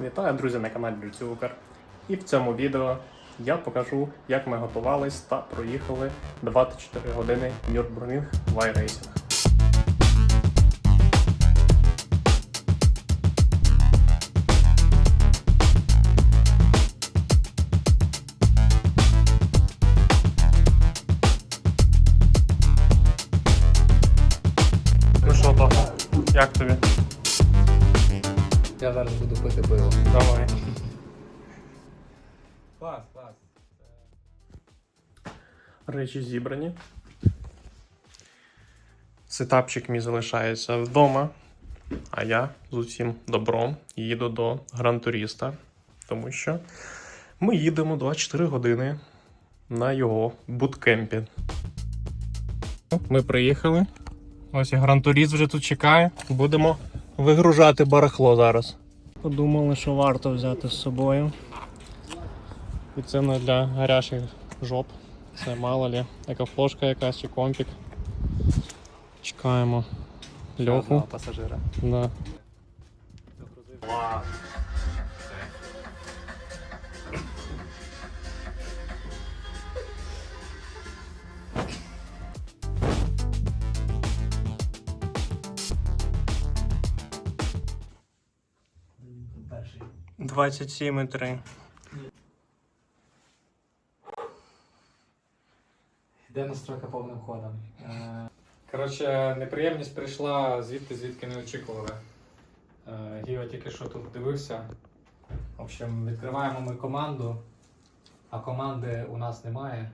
Вітаю, друзі, на каналі Люцюкар. І в цьому відео я покажу, як ми готувались та проїхали 24 години в iRacing. Ну що, як тобі? Я зараз буду пити пиво. Речі зібрані. Сетапчик мій залишається вдома, а я з усім добром їду до грантуріста, тому що ми їдемо 24 години на його буткемпі. Ми приїхали. Ось і грантуріст вже тут чекає. Будемо вигружати барахло зараз. Подумали, що варто взяти з собою. І це не для гарячих жоп. Це мало лі, яка флошка якась чи компік. Чекаємо Льоху. пасажира. Да. Перший. 27,3. Йде настройка повним ходом. Коротше, неприємність прийшла звідти, звідки не очікували. Е, Гіо тільки що тут дивився. В общем, відкриваємо ми команду, а команди у нас немає.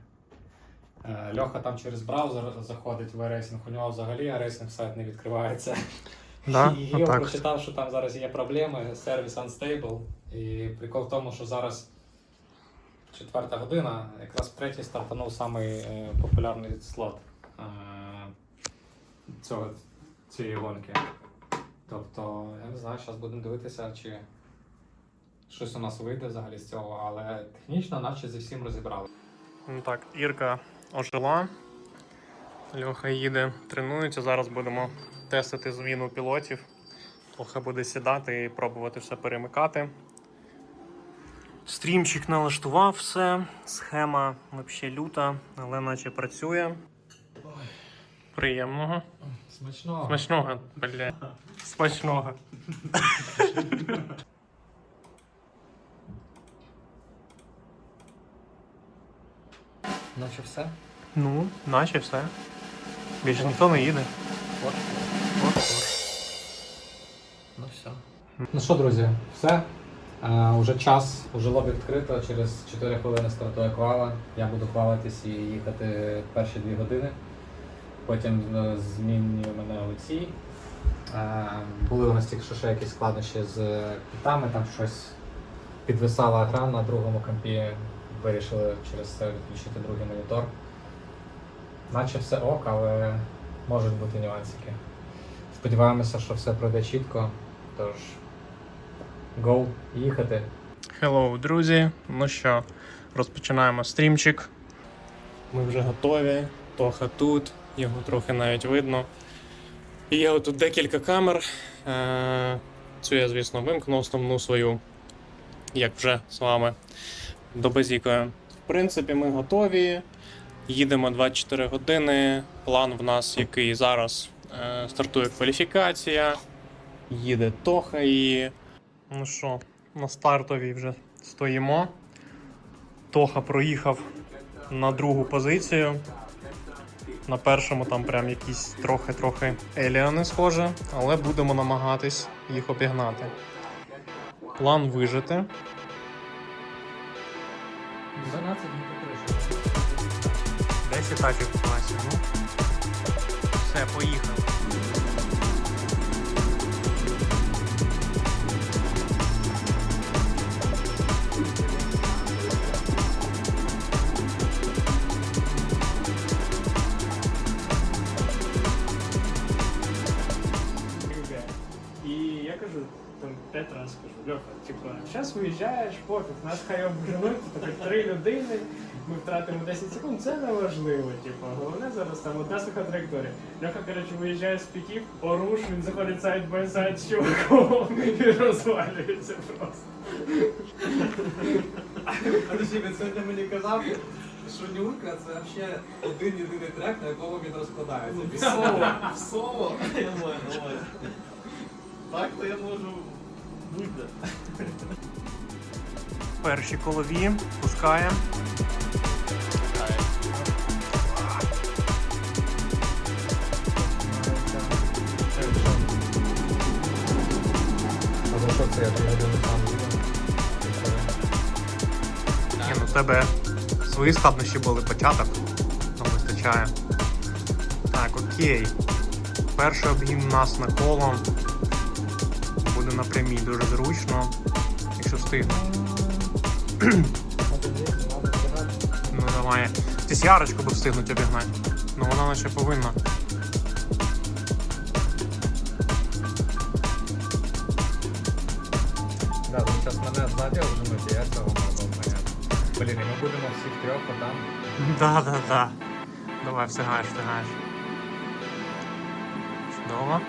Е, Льоха там через браузер заходить в iRacing, у нього взагалі iRacing сайт не відкривається. Да? І я Отак. прочитав, що там зараз є проблеми, сервіс unstable. І прикол в тому, що зараз четверта година, якраз третій стартанув самий е, популярний слот е, цього, цієї гонки. Тобто, я не знаю, зараз будемо дивитися, чи щось у нас вийде взагалі з цього, але технічно наче зі всім розібрали. Ну так, Ірка ожила. Льоха їде, тренується. Зараз будемо тестити зміну пілотів. Льоха буде сідати і пробувати все перемикати. Стрімчик налаштував все. Схема взагалі люта, але наче працює. Приємного. Смачно. Смачного, бля. Смачного. Наче все. Ну, наче все. Більше ніхто не їде. Ну все. Ну що, друзі, все. Уже час, уже лобі відкрито, через 4 хвилини стартує квала. Я буду хвалитись і їхати перші 2 години. Потім е, змінює мене Олексій. Були у нас тільки що ще якісь складнощі з кітами, там щось підвисала гра на другому компі. Вирішили через це відключити другий монітор. Наче все ок, але можуть бути нюансики. Сподіваємося, що все пройде чітко. Тож, go, їхати. Hello, друзі. Ну що, розпочинаємо стрімчик. Ми вже готові. Тоха тут, його трохи навіть видно. Є отут декілька камер. Е, Цю я, звісно, вимкну основну свою, як вже з вами добазікою. В принципі, ми готові. Їдемо 24 години. План в нас, який зараз е, стартує кваліфікація. Їде Тоха і. Ну що, на стартовій вже стоїмо. Тоха проїхав на другу позицію. На першому там прям якісь трохи-трохи еліани схоже, але будемо намагатись їх обігнати. План вижити. 12 днів покришки. 10 тачок в класі, ну. Все, поїхав. 5 разів скажу, Льоха, типа, зараз виїжджаєш, пофіг, нас хай обженуть, тут так три людини, ми втратимо 10 секунд, це не важливо, типу, головне зараз там одна суха траєкторія. Льоха, коротше, виїжджає з піків, оруш, він заходить сайт бай сайт з чуваком і розвалюється просто. Подожди, він сьогодні мені казав, що Нюрка це взагалі один єдиний трек, на якому він розкладається. В соло, в соло. Я думаю, давай. Так то я можу бути. Перші колові, пускає. А там один ну в тебе свої складнощі були початок, нам вистачає. Так, окей. Перший обгін у нас на коло. Буде на прямій дуже зручно, якщо встигнуть. Ну давай. Десь ярочку би встигнуть обігнати. Ну вона наче повинна. Да, там зараз мене ззаді вженуть, і я цього буду понятно. Блін, і ми будемо всіх трьох отам. Да, да, да. Давай, встигаєш, встигаєш. Чудово.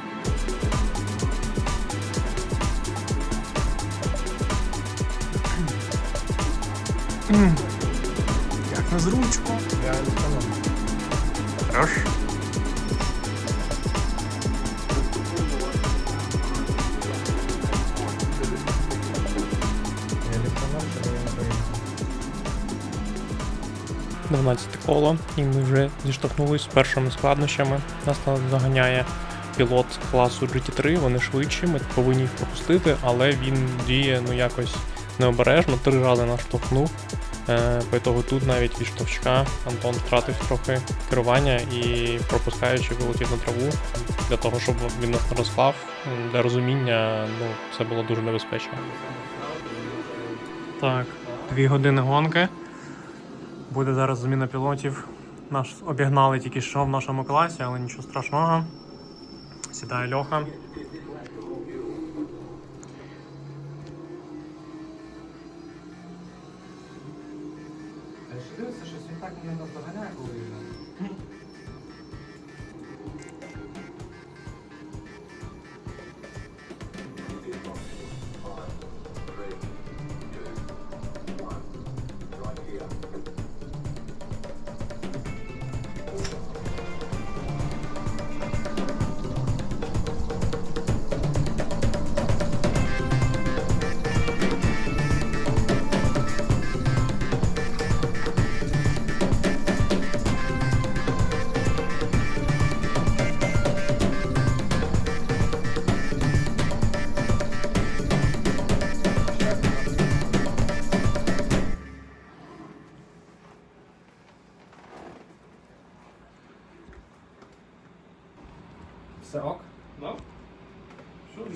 12 коло, і ми вже зіштовхнулись з першими складнощами. Нас заганяє пілот класу GT3, вони швидші, ми повинні їх пропустити, але він діє ну якось необережно, три рази нас штовхнув. Е, по ітогу тут навіть від штовчка Антон втратив трохи керування і пропускаючи вилетів на траву для того, щоб він нас не розклав. Для розуміння, ну, це було дуже небезпечно. Так, дві години гонки. Буде зараз зміна пілотів. Наш обігнали тільки що в нашому класі, але нічого страшного. Сідає Льоха. Якщо щось він так мене наздоганяє, коли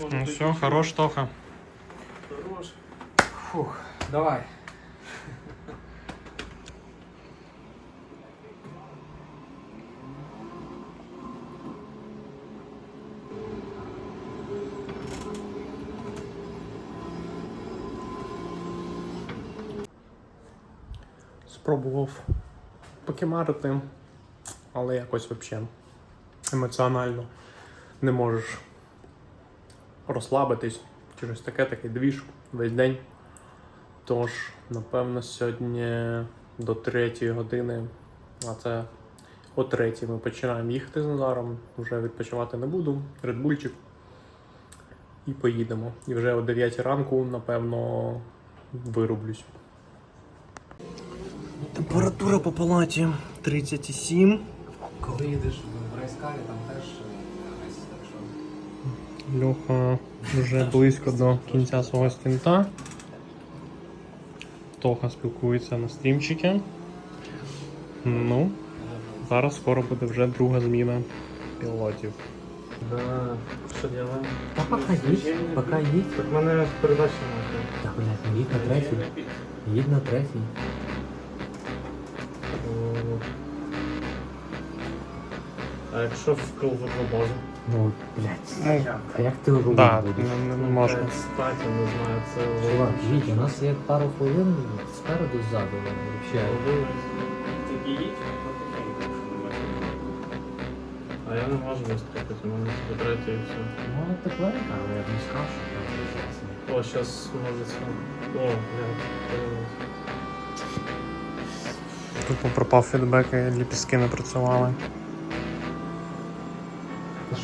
Що Ну все, хорош, Тоха. Хорош. Фух, давай. Спробував покемарити, але якось взагалі емоціонально не можеш розслабитись. Чи щось таке, такий двіж весь день. Тож, напевно, сьогодні до третьої години, а це о третій ми починаємо їхати з Назаром. Вже відпочивати не буду. Редбульчик. І поїдемо. І вже о 9 ранку, напевно, вирублюсь. Температура по палаті 37. Коли їдеш в райскарі, там теж. Льоха вже близько до кінця свого стінта. Тоха спілкується на стрімчики. Ну, зараз скоро буде вже друга зміна пілотів. Да. Що делаем? Та пока їдь, пока їдь. Так мене передача нахуй. Та, блядь, їдь на третій. Їдь на третій. А якщо в кругову базу? Ну, блядь. Ну, А як ти робити да, не, не, не можна. Стать, не знаю, це Чувак, Вітя, у нас є пару хвилин спереду ззаду. Вообще. А я не можу вистрілити, у мене тільки третє і все. Ну, тепленько, але я б не сказав, що там ужасно. О, зараз може це. О, блядь, подивись. Тупо пропав фідбек і ліпістки не працювали.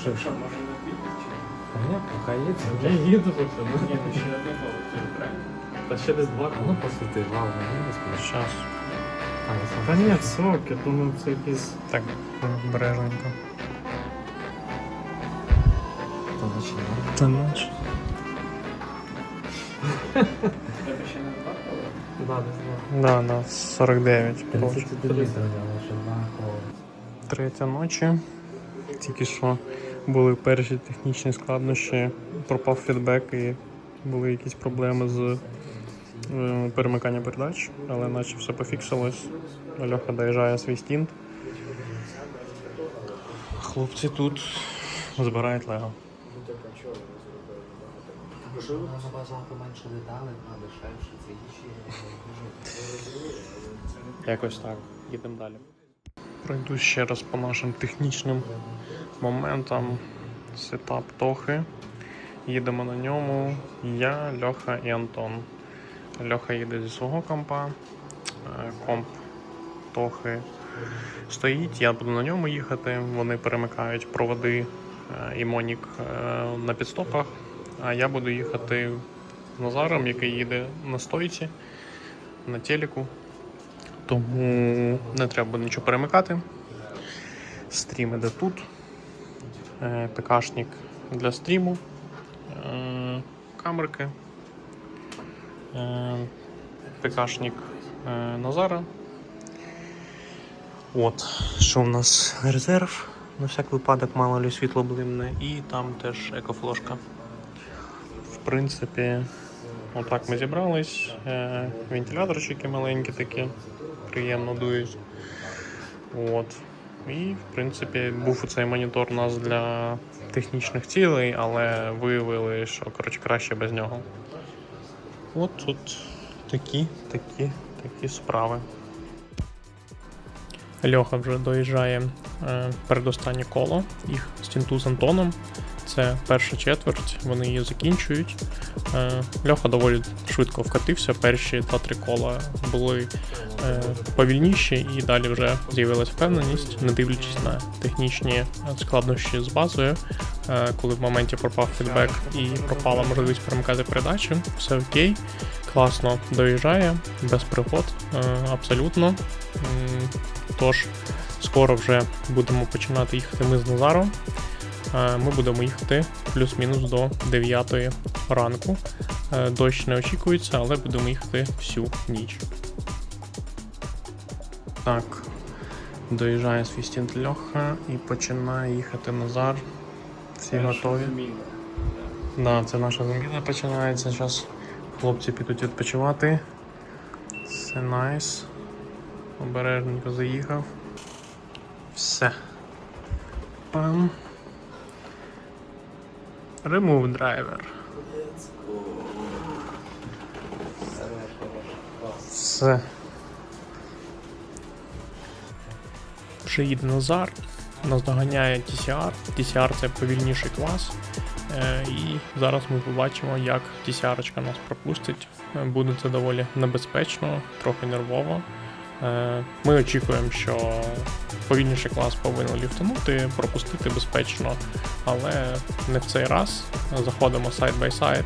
Та що, що? Понятно, хай є Я це. їду вообще, ну. Та ще десь два А ну посвіти, вау, мені не скажеш. Щас. А, я сам. Та ні, сок, я думаю, це якийсь. Так, обережненько. То починає. Це наш. Да, десь два. Да, да, 49. 31 літрів, але ще два кола. Третя ночі. Тільки що були перші технічні складнощі, пропав фідбек і були якісь проблеми з е, перемиканням передач, але наче все пофіксилось. Льоха доїжджає свій стінт. Хлопці тут збирають лего. Набагато менше деталей, а дешевше, це. Якось так. Їдемо далі. Пройду ще раз по нашим технічним моментам. Сетап Тохи. Їдемо на ньому. Я, Льоха і Антон. Льоха їде зі свого компа. Е, Комп Тохи стоїть, я буду на ньому їхати. Вони перемикають проводи е, і Монік е, на підстопах. А я буду їхати Назаром, який їде на стойці, на телеку. Тому не треба нічого перемикати. Стрім іде тут. Е, ПКшник для стріму. Е, камерки. Е, ПКшник Назара. От, що в нас резерв. На всяк випадок мало ли світло блимне. І там теж екофлошка. В принципі, отак ми зібрались. Вентиляторчики маленькі такі приємно дують. От. І, в принципі, був цей монітор у нас для технічних цілей, але виявили, що коротше, краще без нього. От тут такі, такі, такі справи. Льоха вже доїжджає е, передостаннє коло їх стінту з Антоном. Це перша четверть, вони її закінчують. Е, Льоха доволі швидко вкатився. Перші та три кола були е, повільніші, і далі вже з'явилася впевненість, не дивлячись на технічні складнощі з базою. Е, коли в моменті пропав фідбек і пропала можливість перемикати передачі, все окей, класно доїжджає, без пригод, абсолютно. Тож, скоро вже будемо починати їхати ми з Назаром. Е, Ми будемо їхати плюс-мінус до 9 ранку. Е, Дощ не очікується, але будемо їхати всю ніч. Так, доїжджає свій стінт Льоха і починає їхати Назар. Всі готові. Да, це наша заміна починається. Зараз хлопці підуть відпочивати. Все найс. Обережненько заїхав. Все. Пам. Remove driver. Все. Вже їде Назар. Нас доганяє TCR. TCR це повільніший клас. Е, І зараз ми побачимо, як TCR нас пропустить. Е, Буде це доволі небезпечно, трохи нервово. Е, Ми очікуємо, що повільніший клас повинен ліфтанути, пропустити безпечно, але не в цей раз. Заходимо сайд бай сайд,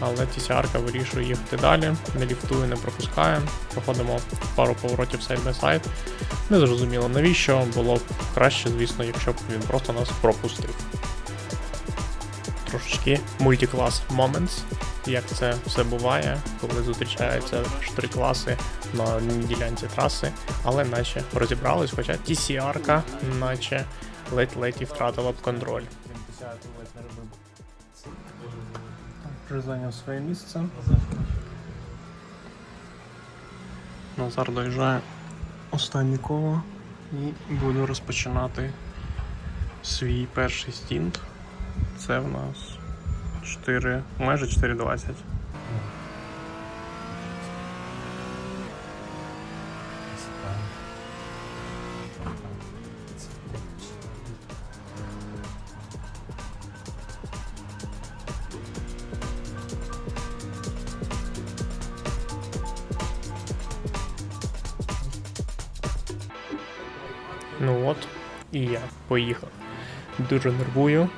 але TCR вирішує їхати далі, не ліфтує, не пропускає. Проходимо пару поворотів сайд бай сайд. Не зрозуміло навіщо, було б краще, звісно, якщо б він просто нас пропустив. Трошечки мультиклас Moments, як це все буває, коли зустрічаються аж три класи на одній ділянці траси, але наче розібрались, хоча TCR-ка наче ледь-ледь і втратила б контроль. Вже зайняв своє місце. Назар доїжджає останнє коло і буду розпочинати свій перший стінт. Це в нас 4, майже 4,20. Ну от, і я поїхав. Дуже нервую,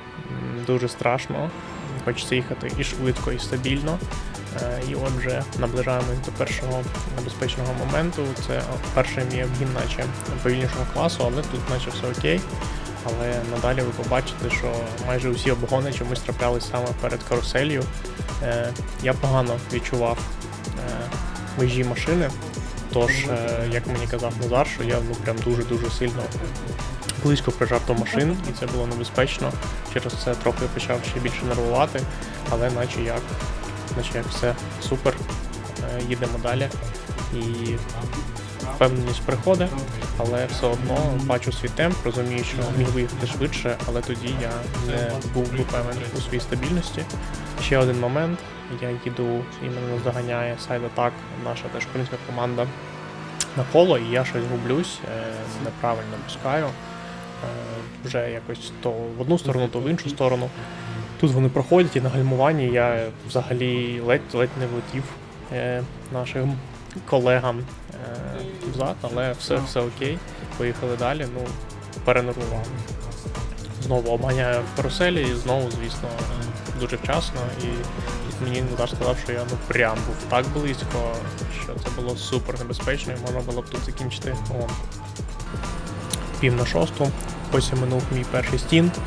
дуже страшно. Хочеться їхати і швидко, і стабільно. Е, І от вже наближаємось до першого небезпечного моменту. Це перший мій обгін, наче повільнішого класу, але тут наче все окей. Але надалі ви побачите, що майже усі обгони чомусь траплялись саме перед каруселью. Е, Я погано відчував е, межі машини. Тож, як мені казав Назар, що я ну прям дуже-дуже сильно близько прижав до машин, і це було небезпечно. Через це трохи почав ще більше нервувати, але наче як, наче як все супер. Е, Їдемо далі. І впевненість приходить, але все одно бачу свій темп, розумію, що міг виїхати швидше, але тоді я не був впевнений у своїй стабільності. Ще один момент. Я їду іменно здоганяє сайд атак, наша теж українська команда на коло, і я щось гублюсь, е, неправильно пускаю. Е, Вже якось то в одну сторону, то в іншу сторону. Тут вони проходять і на гальмуванні я взагалі ледь ледь не влетів е, нашим колегам е, взад, але все, все окей. Поїхали далі. Ну, перенервував. Знову обганяю в каруселі, і знову, звісно, дуже вчасно. І мені Назар сказав, що я ну прям був так близько, що це було супер небезпечно, і можна було б тут закінчити гонку. Пів на шосту. Ось і минув мій перший стінт.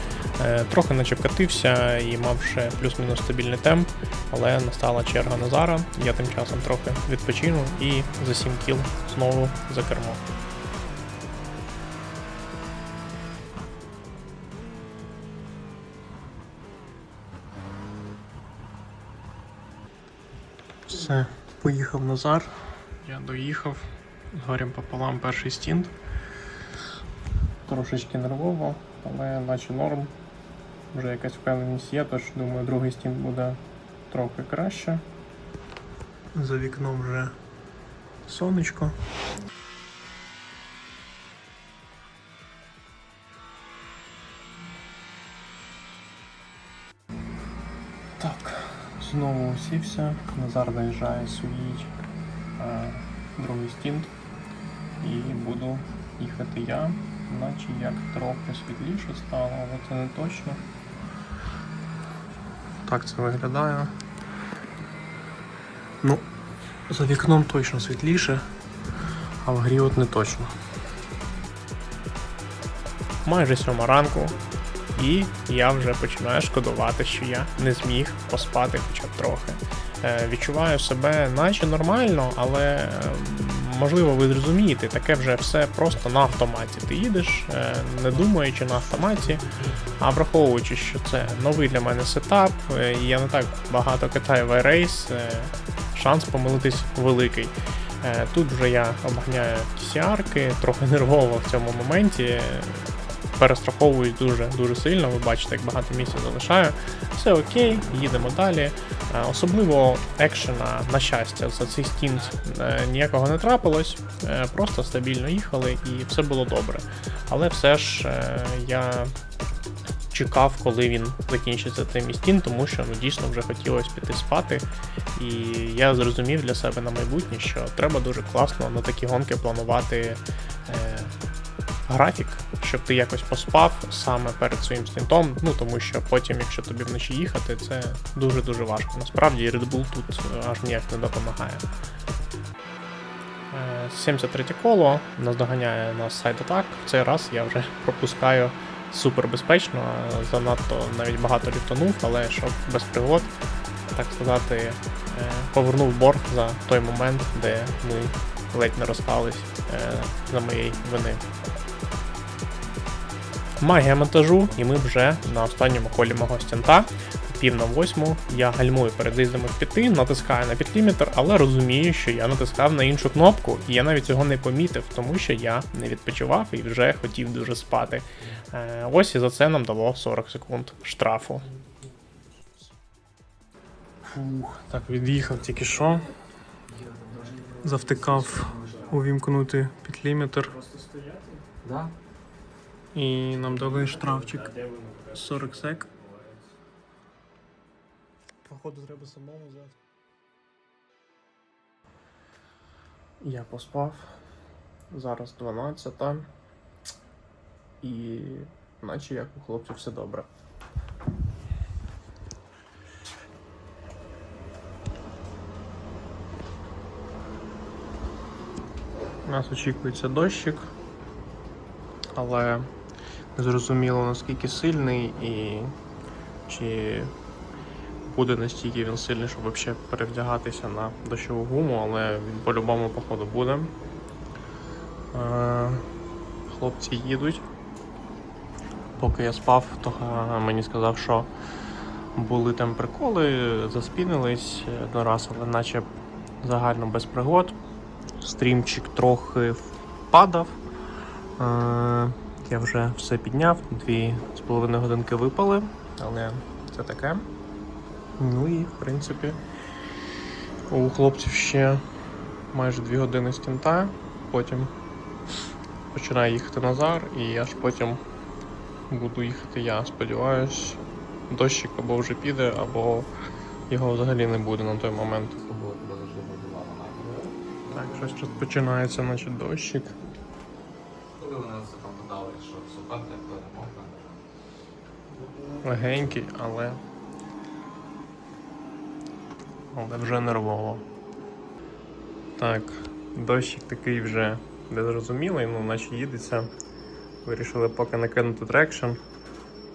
Е, Трохи наче вкатився і мав ще плюс-мінус стабільний темп, але настала черга Назара. Я тим часом трохи відпочину і за 7 кіл знову за кермо. Все, поїхав Назар. Я доїхав з горем пополам перший стінт. Трошечки нервово, але наче норм. Вже якась впевненість є, тож думаю, другий стінт буде трохи краще. За вікном вже сонечко. Так, знову усівся. Назар доїжджає свій е, другий стінт. І буду їхати я, наче як трохи світліше стало, але це не точно. Так це виглядає. Ну, за вікном точно світліше, а в грі от не точно. Майже сьома ранку, і я вже починаю шкодувати, що я не зміг поспати хоча б трохи. Е, відчуваю себе наче нормально, але ем, можливо ви зрозумієте, таке вже все просто на автоматі. Ти їдеш, е, не думаючи на автоматі, а враховуючи, що це новий для мене сетап, е, і я не так багато катаю в iRace, е, шанс помилитись великий. Тут вже я обганяю TCR-ки, трохи нервово в цьому моменті. Е, Перестраховуюсь дуже дуже сильно, ви бачите, як багато місця залишаю. Все окей, їдемо далі. Е, Особливо екшена, на щастя, за цей стінт е, ніякого не трапилось, е, просто стабільно їхали і все було добре. Але все ж я чекав, коли він закінчиться цей мій стін, тому що ну, дійсно вже хотілося піти спати. І я зрозумів для себе на майбутнє, що треба дуже класно на такі гонки планувати. Е, Графік, щоб ти якось поспав саме перед своїм стінтом, ну тому що потім, якщо тобі вночі їхати, це дуже-дуже важко. Насправді Red Bull тут е, аж ніяк не допомагає. Е, 73 коло наздоганяє нас сайд атак. В цей раз я вже пропускаю супер безпечно, е, занадто навіть багато ліфтанув, але щоб без пригод, так сказати, е, повернув борг за той момент, де ми ледь не розпались е, за моєї вини. Магія монтажу, і ми вже на останньому колі мого стінта. пів на восьму. Я гальмую перед виїздом з п'яти, натискаю на підлімітр, але розумію, що я натискав на іншу кнопку, і я навіть цього не помітив, тому що я не відпочивав і вже хотів дуже спати. Е, ось і за це нам дало 40 секунд штрафу. Фух, так, від'їхав тільки що. Завтикав увімкнути підлімітр. І нам дали штрафчик 40 сек. Походу треба самому взяти. Я поспав. Зараз 12. І наче як у хлопців все добре. У нас очікується дощик, але зрозуміло наскільки сильний і чи буде настільки він сильний, щоб взагалі перевдягатися на дощову гуму, але він по-любому, походу, буде. Е, Хлопці їдуть. Поки я спав, то е, мені сказав, що були там приколи, заспінились один раз, але наче загально без пригод. Стрімчик трохи впадав. Я вже все підняв, дві з половиною годинки випали, але це таке. Ну і в принципі у хлопців ще майже дві години стінта, потім починає їхати Назар, і аж потім буду їхати я. Сподіваюсь, дощик або вже піде, або його взагалі не буде на той момент. Так, щось починається, значить, дощик. Легенький, але. Але вже нервово. Так, дощик такий вже незрозумілий, ну наче їдеться. Вирішили поки накинути трекшн.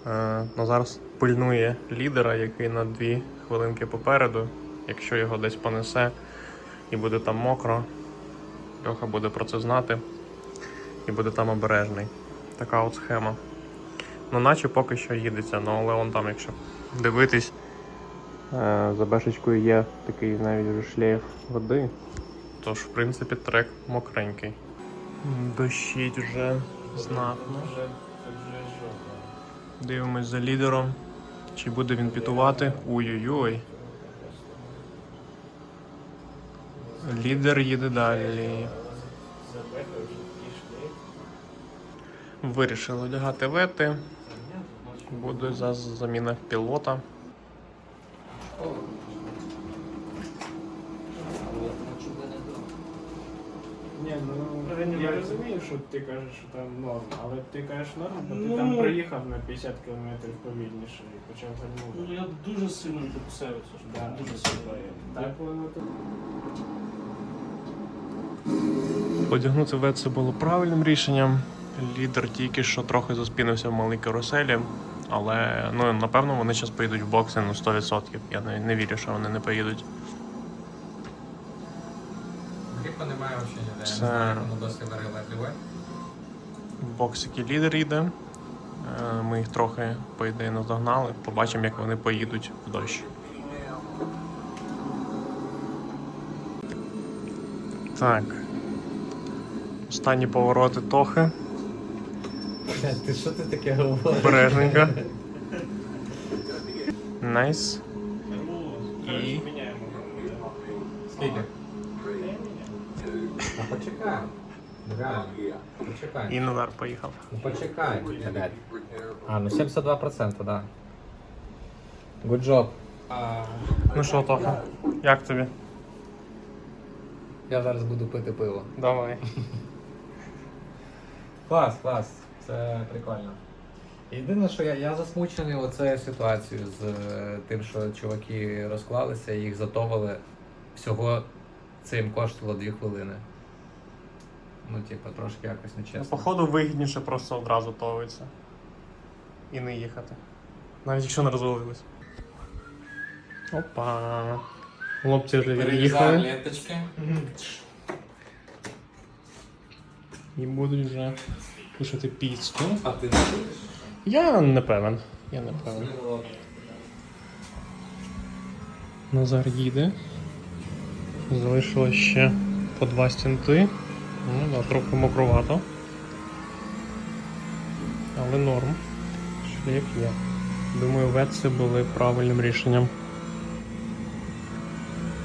Е, ну, зараз пильнує лідера, який на дві хвилинки попереду. Якщо його десь понесе і буде там мокро, Льоха буде про це знати і буде там обережний. Така от схема. Ну, наче поки що їдеться, ну але он там, якщо дивитись, е, за бешечкою є такий навіть вже шлейф води. Тож, в принципі, трек мокренький. Дощить вже знатно. Дивимось за лідером. Чи буде він пітувати? Ой-ой-ой. Лідер їде далі. Вирішили одягати вети. Буде за заміна пілота. Ні, ну я розумію, що ти кажеш, що там норм, але ти кажеш норм, бо ти Ну. там приїхав на 50 км повільніше і почав Ну, гальмувати. я дуже сильно фокусуюся, що Да. дуже сильно. Так воно тут. Одягнути вет це було правильним рішенням. Лідер тільки що трохи заспінився в малій каруселі, але ну, напевно вони зараз поїдуть в бокси ну 100%. Я не, не вірю, що вони не поїдуть. Гріпа немає взагалі ніде. Я Це- не знаю, воно досі варила В боксики лідер їде. Е, Ми їх трохи, по ідеї, наздогнали. Побачимо, як вони поїдуть в дощ. Так. Останні повороти Тохи. Ти що ти таке говориш? Бережненько. Найс. І Скільки? Ну почекай. Реально. Почекай. І Назар поїхав. Ну почекай. блядь. А, ну 72%, да. Good job. Ну що, Тоха, як тобі? Я зараз буду пити пиво. Давай. Клас, клас. Це прикольно. Єдине, що я, я засмучений оцею ситуацією з е, тим, що чуваки розклалися, їх затовили. Всього це їм коштувало 2 хвилини. Ну, типа, трошки якось нечесно. Походу вигідніше просто одразу товиться. І не їхати. Навіть якщо не розвалились. Опа. Хлопці вже від'їхали ленточки. і будуть вже кушати піцку. А ти не будеш? Я не певен. Я не певен. Назар їде. Залишилось ще по два стінти. Ну, да, трохи мокровато. Але норм. Шлейф є. Думаю, ветси були правильним рішенням.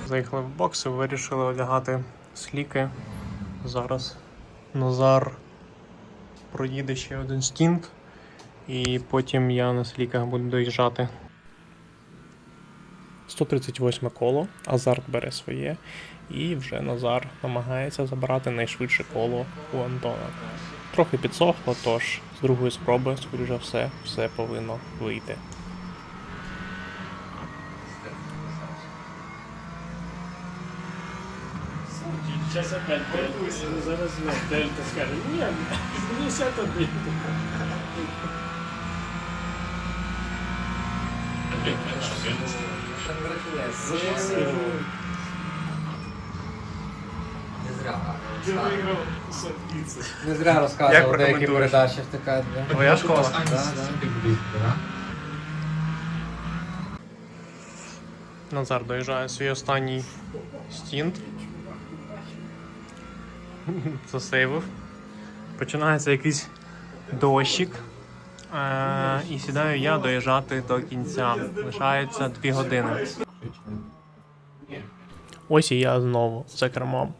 Заїхали в бокс і вирішили одягати сліки. Зараз Назар проїде ще один стінг, і потім я на сліках буду доїжджати. 138 коло, Азарт бере своє, і вже Назар намагається забрати найшвидше коло у Антона. Трохи підсохло, тож з другої спроби, скоріше все, все повинно вийти. Сейчас опять Дельта, зараз знов Дельта скаже, ні, 51. Не зря. Ти виграв 50. Не зря Як розказував деякі прокоментуєш? передачі втикати. Твоя школа? Да, да. Назар доїжджає свій останній стінт. Засейвив. Починається якийсь дощик. Е, і сідаю я доїжджати до кінця. Лишається 2 години. Ось і я знову за кермом.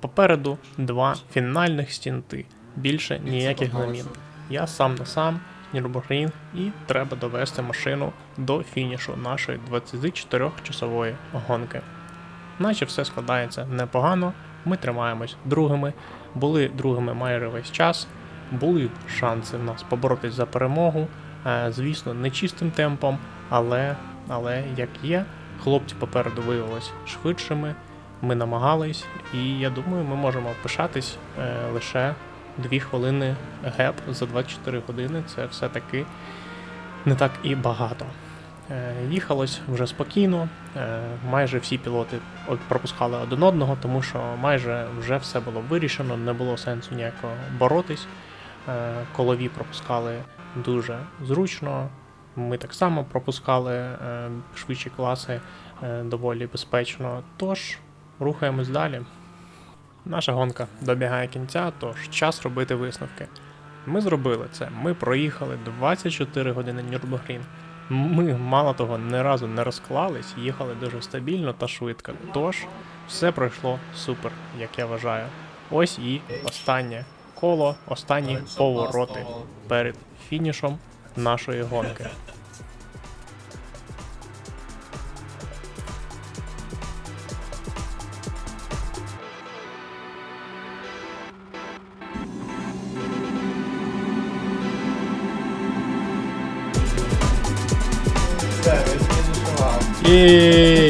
Попереду два фінальних стінти. Більше ніяких замін. Я сам на сам, Нürburgring, і треба довести машину до фінішу нашої 24-часової гонки. Наче все складається непогано. Ми тримаємось другими, були другими майже весь час. Були шанси в нас поборотись за перемогу. Е, Звісно, не чистим темпом, але, але як є, хлопці попереду виявилися швидшими. Ми намагались, і я думаю, ми можемо пишатись е, лише 2 хвилини геп за 24 години. Це все-таки не так і багато. Е, Їхалось вже спокійно. е, Майже всі пілоти пропускали один одного, тому що майже вже все було вирішено, не було сенсу ніякого боротись. Е, Колові пропускали дуже зручно. Ми так само пропускали швидші класи доволі безпечно. Тож рухаємось далі. Наша гонка добігає кінця, тож час робити висновки. Ми зробили це. Ми проїхали 24 години Нюрбургрін. Ми, мало того, ні разу не розклались, їхали дуже стабільно та швидко. Тож все пройшло супер, як я вважаю. Ось і останнє коло, останні повороти перед фінішом нашої гонки. Yeah.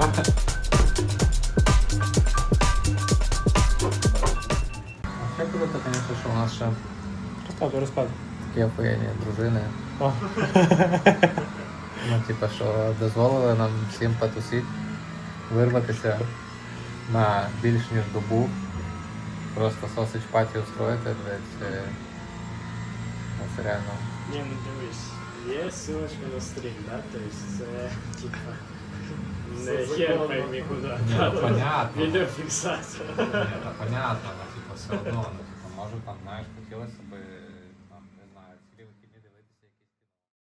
Пока. Ще круто, звісно, що у нас ще Розказуй, розказуй. такі охуєнні дружини. О. Ну, типа, що дозволили нам всім потусити, вирватися на більш ніж добу. Просто сосич паті устроїти, блядь. е, ну, Це реально. Ні, ну дивись, є ссылочка на стрім, да? Тобто це, типа, не хер пойми куди. Ну, понятно. Видеофиксация. Это понятно, но типа все равно, ну, типа, может там, знаешь, хотілося би